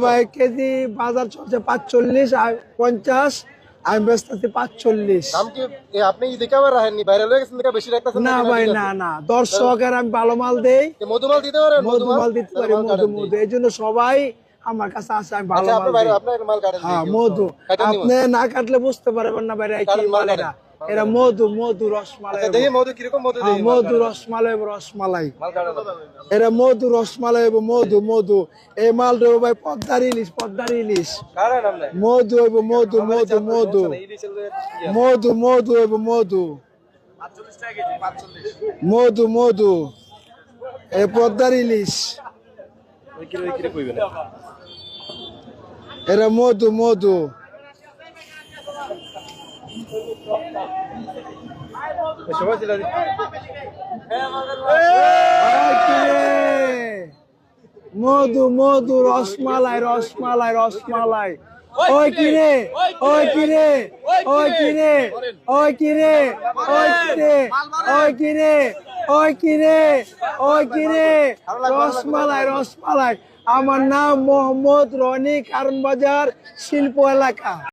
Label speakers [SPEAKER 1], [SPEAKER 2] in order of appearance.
[SPEAKER 1] ভাই কেজি বাজার চলছে পাঁচচল্লিশ আর পঞ্চাশ আমি বেচতেছি পাঁচচল্লিশ।
[SPEAKER 2] দাম কি এ, আপনি দেখে আবার রাখেননি ভাইরাল হয়ে গেছেন বেশি রাখতেছেন
[SPEAKER 1] না ভাই না না দর্শকের আমি ভালো মাল দেই।
[SPEAKER 2] মধুমাল দিতে পারেন
[SPEAKER 1] মধুমাল দিতে পারি মধু মধু। এই জন্য সবাই আমার কাছে আসে আমি ভালো
[SPEAKER 2] আচ্ছা
[SPEAKER 1] মাল দিই। হ্যাঁ মধু। আপনি না কাটলে বুঝতে পারবেন না কি
[SPEAKER 2] মাল
[SPEAKER 1] এটা এটা মধু মধু রসমালাই
[SPEAKER 2] আচ্ছা, মধু কীরকম মধু
[SPEAKER 1] হ্যাঁ, মধু রসমালাই রসমালাই।
[SPEAKER 2] মাল
[SPEAKER 1] এটা মধু রসমালাই এবং মধু মধু। এই মাল দেবো ভাই পদ্মার ইলিশ পদ্মার ইলিশ। মধু হইব মধু মধু মধু। মধু মধু হইব মধু। মধু মধু। এই পদ্মার ইলিশ। এরা মধু মধু। মধু মধু, রসমালাই রসমালাই রসমালাই। ওই কিরে ওই কিরে ওই কিরে ওই কিরে ওই কিরে ওই কিরে ওই কিরে ওই কিরে। রসমালাই রসমালাই। আমার নাম মোহাম্মদ রনি কারণ বাজার শিল্প এলাকা।